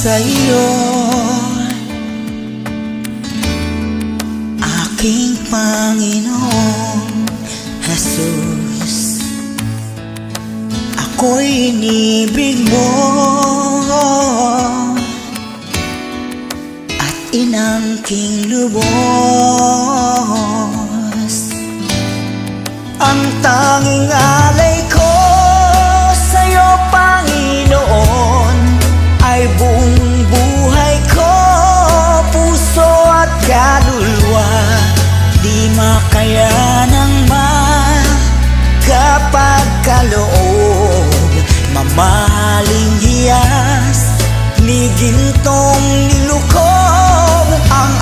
sa iyo Aking Panginoong Jesus Ako'y inibig mo. At inangking lubos. Ang tanging kapag kaloob. Mamahaling hiyas, ni gintong nilukob Ang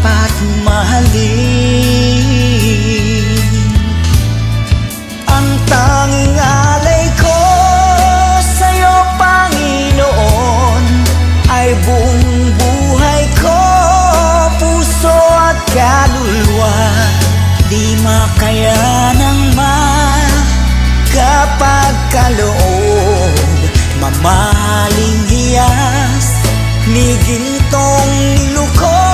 dapat mahalin Ang tanging alay ko sa'yo, Panginoon Ay buong buhay ko, puso at kaluluwa. Di makaya ng kapag kaloob Mamahaling hiyas, ni gintong aking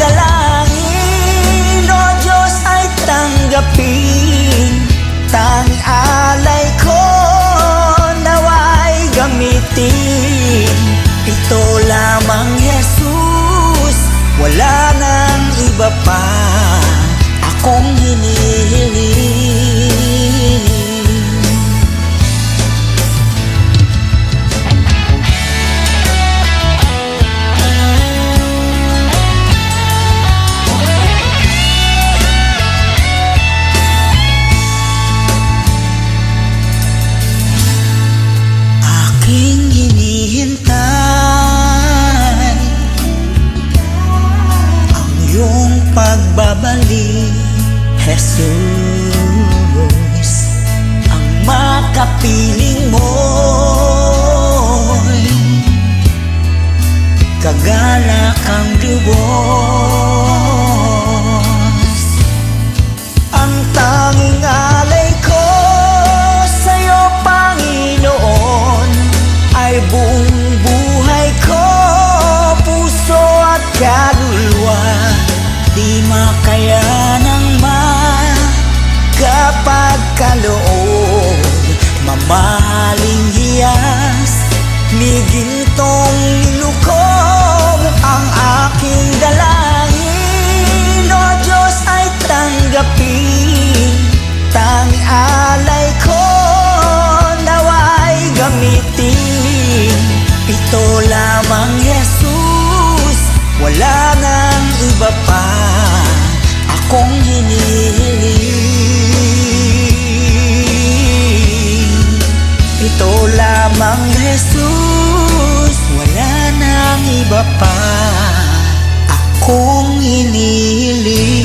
dalangin, O Diyos ay tanggapin. Tang alay ko, naway gamitin. Ito lamang Jesus, wala nang iba pa Jesus Ang makapiling mo'y Kagalak ang lubos Ang tanging alay ko sa'yo, Panginoon Ay buong buhay ko, puso at kaluluwa. Di makaya Mamahaling hiyas, ni gintong nilukob Ang aking dalangin, O Diyos ay tanggapin Tang alay ko, naway gamitin. Ito lamang Jesus, wala nang iba pa. Akong hinihiling Jesus, wala nang iba pa. Akong inihiling